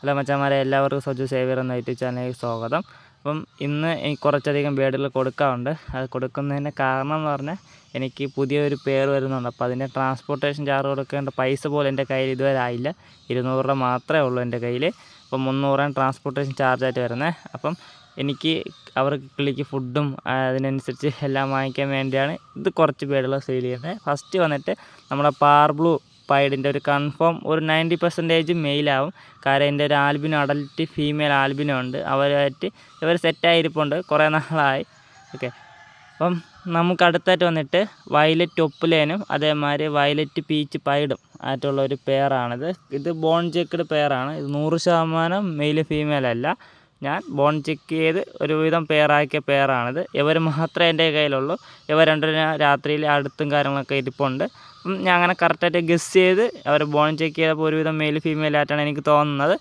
Hello മച്ചാമാരെ എല്ലാവർക്കും Saju Xavier എന്ന യൂട്യൂബ് ചാനലിലേക്ക് സ്വാഗതം. അപ്പം ഇന്ന് എനിക്ക് കുറച്ചധികം ബേഡുകൾ കൊടുക്കാറുണ്ട്. അത് കൊടുക്കുന്നതിന്റെ കാരണം എന്ന് പറഞ്ഞാൽ എനിക്ക് പുതിയൊരു പേർ വരുന്നുണ്ട്. അപ്പോൾ അതിന്റെ ട്രാൻസ്പോർട്ടേഷൻ ചാർജ് കൊടുക്കേണ്ട പൈസ പോലും എന്റെ കയ്യിൽ ഇതുവരെ ആയില്ല. ഇരുന്നൂറ് രൂപ മാത്രമേ ഉള്ളൂ എന്റെ കയ്യിൽ. അപ്പം മുന്നൂറാണ് ട്രാൻസ്പോർട്ടേഷൻ ചാർജായിട്ട് വരുന്നത്. അപ്പം എനിക്ക് അവർക്ക് കിളിക്ക് ഫുഡും അതിനനുസരിച്ച് എല്ലാം വാങ്ങിക്കാൻ വേണ്ടിയാണ് ഇത് കുറച്ച് പേടുകൾ സെയിൽ ചെയ്യുന്നത്. ഫസ്റ്റ് വന്നിട്ട് നമ്മുടെ പാർബ്ലൂ പൈഡിന്റെ ഒരു കൺഫേം ഒരു നയന്റി പെർസെന്റേജ് മെയിലാവും കാരണം എന്റെ ഒരു ആൽബിനോ അഡൽറ്റ് ഫീമെയിൽ ആൽബിനോ ഉണ്ട്. അവരായിട്ട് ഇവർ സെറ്റായിരിപ്പുണ്ട് കുറേ നാളായി. ഓക്കെ അപ്പം നമുക്ക് അടുത്തായിട്ട് വന്നിട്ട് വയലറ്റ് ഒപ്പുലേനും അതേമാതിരി വയലറ്റ് പീച്ച് പൈഡും ആയിട്ടുള്ള ഒരു പെയറാണിത് ഇത് ബോൺ ചെക്ക്ഡ് പെയറാണ് ഇത് നൂറ് ശതമാനം മെയിൽ ഫീമെയിൽ അല്ല. ഞാൻ ബോൺ ചെക്ക് ചെയ്ത് ഒരുവിധം പെയറാക്കിയ പെയറാണിത് ഇവർ മാത്രമേ എന്റെ കയ്യിലുള്ളൂ. ഇവർ രണ്ടും രാത്രിയിൽ അടുത്തും കാര്യങ്ങളൊക്കെ ഇരിപ്പുണ്ട്. അപ്പം ഞാൻ അങ്ങനെ കറക്റ്റായിട്ട് ഗസ് ചെയ്ത് അവർ ബോൺ ചെക്ക് ചെയ്തപ്പോൾ ഒരുവിധം മെയിൽ ഫീമെയിൽ ആയിട്ടാണ് എനിക്ക് തോന്നുന്നത്.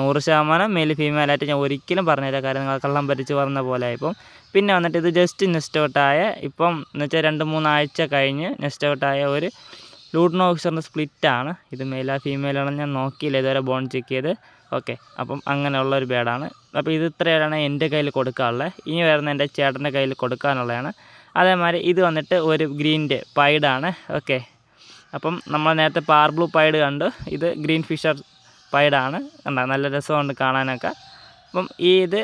നൂറ് ശതമാനം മെയിൽ ഫീമെയിൽ ആയിട്ട് ഞാൻ ഒരിക്കലും പറഞ്ഞുതരാം കാരണം നിങ്ങൾ കള്ളം പറ്റിച്ച് പറഞ്ഞ പോലെ ഇപ്പം. പിന്നെ വന്നിട്ട് ഇത് ജസ്റ്റ് നെസ്റ്റ് ഔട്ടായ ഇപ്പം എന്ന് വെച്ചാൽ രണ്ട് മൂന്നാഴ്ച കഴിഞ്ഞ് നെസ്റ്റ് ഔട്ടായ ഒരു ലൂഡ്നോ സ്പ്ലിറ്റ് സ്പ്ലിറ്റാണ്. ഇത് മെയിലാ ഫീമെയിലാണെന്ന് ഞാൻ നോക്കിയില്ല. ഇതുവരെ ബോൺ ചെക്ക് ചെയ്ത്. ഓക്കെ അപ്പം അങ്ങനെയുള്ള ഒരു ബേഡാണ് അപ്പോൾ ഇത് ഇത്രയാണ് എന്റെ കയ്യിൽ കൊടുക്കാനുള്ളത് ഇനി വരുന്ന എന്റെ ചേട്ടന്റെ കയ്യിൽ കൊടുക്കാനുള്ളതാണ്. അതേമാതിരി ഇത് വന്നിട്ട് ഒരു ഗ്രീന്റെ പൈഡാണ് ഓക്കെ അപ്പം നമ്മൾ നേരത്തെ പാർ ബ്ലൂ പൈഡ് കണ്ടു. ഇത് ഗ്രീൻ ഫിഷർ പൈഡാണ് കണ്ട? നല്ല രസമുണ്ട് കാണാനൊക്കെ. അപ്പം ഈ ഇത്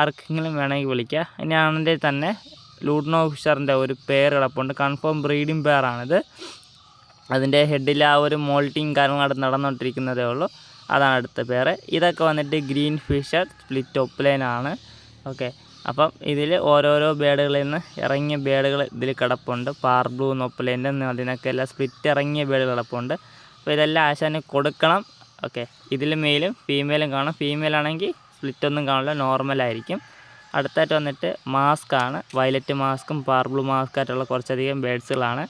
ആർക്കെങ്കിലും വേണമെങ്കിൽ വിളിക്കുക. ഇനി ആണെങ്കിൽ തന്നെ ലൂഡ്നോ ഫിഷറിന്റെ ഒരു പേര് കിടപ്പുണ്ട്. കൺഫേം ബ്രീഡിംഗ് പെയറാണിത് അതിന്റെ ഹെഡിൽ ആ ഒരു മോൾട്ടിങ് കാര്യങ്ങൾ നടന്നുകൊണ്ടിരിക്കുന്നതേ ഉള്ളൂ. അതാണ് അടുത്ത പേര് ഇതൊക്കെ വന്നിട്ട് ഗ്രീൻ ഫിഷർ സ്പ്ലിറ്റ് ഒപ്ലൈൻ ആണ്. ഓക്കെ അപ്പം ഇതിൽ ഓരോരോ ബേഡുകളിൽ നിന്ന് ഇറങ്ങിയ ബേഡുകൾ ഇതിൽ കിടപ്പുണ്ട്. പാർ ബ്ലൂ നൊപ്പലേന്റെ അതിനൊക്കെ എല്ലാം സ്പ്ലിറ്റ് ഇറങ്ങിയ ബേഡുകൾ കിടപ്പുണ്ട്. അപ്പോൾ ഇതെല്ലാം ആശാന് കൊടുക്കണം. ഓക്കെ ഇതിൽ മെയിലും ഫീമെയിലും കാണും. ഫീമെയിൽ ആണെങ്കിൽ സ്പ്ലിറ്റ് ഒന്നും കാണില്ല. നോർമലായിരിക്കും അടുത്തായിട്ട് വന്നിട്ട് മാസ്ക് ആണ്. വയലറ്റ് മാസ്കും പാർ ബ്ലൂ മാസ്ക് ആയിട്ടുള്ള കുറച്ചധികം ബേഡ്സുകളാണ്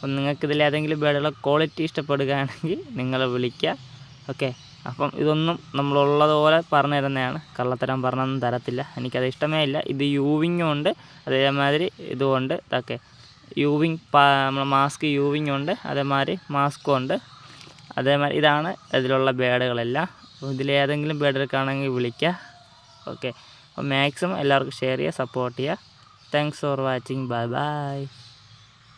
അപ്പം നിങ്ങൾക്ക് ഇതിലേതെങ്കിലും ബേഡുള്ള ക്വാളിറ്റി ഇഷ്ടപ്പെടുകയാണെങ്കിൽ നിങ്ങളെ വിളിക്കുക. ഓക്കെ അപ്പം ഇതൊന്നും നമ്മളുള്ളതുപോലെ പറഞ്ഞു തരുന്നതാണ്. കള്ളത്തരം പറഞ്ഞൊന്നും തരത്തില്ല. എനിക്കത് ഇഷ്ടമേ ഇല്ല. ഇത് യൂവിങ്ങും ഉണ്ട്. അതേമാതിരി ഇതുകൊണ്ട് ഇതൊക്കെ യൂവിങ് നമ്മൾ മാസ്ക് യൂവിങ് ഉണ്ട്. അതേമാതിരി മാസ്കും ഉണ്ട്. അതേമാതിരി ഇതാണ് ഇതിലുള്ള ബേഡുകളെല്ലാം അപ്പോൾ ഇതിലേതെങ്കിലും ബേഡ് എടുക്കുകയാണെങ്കിൽ വിളിക്കുക. ഓക്കെ അപ്പോൾ മാക്സിമം എല്ലാവർക്കും ഷെയർ ചെയ്യുക സപ്പോർട്ട് ചെയ്യുക. Thanks for watching bye bye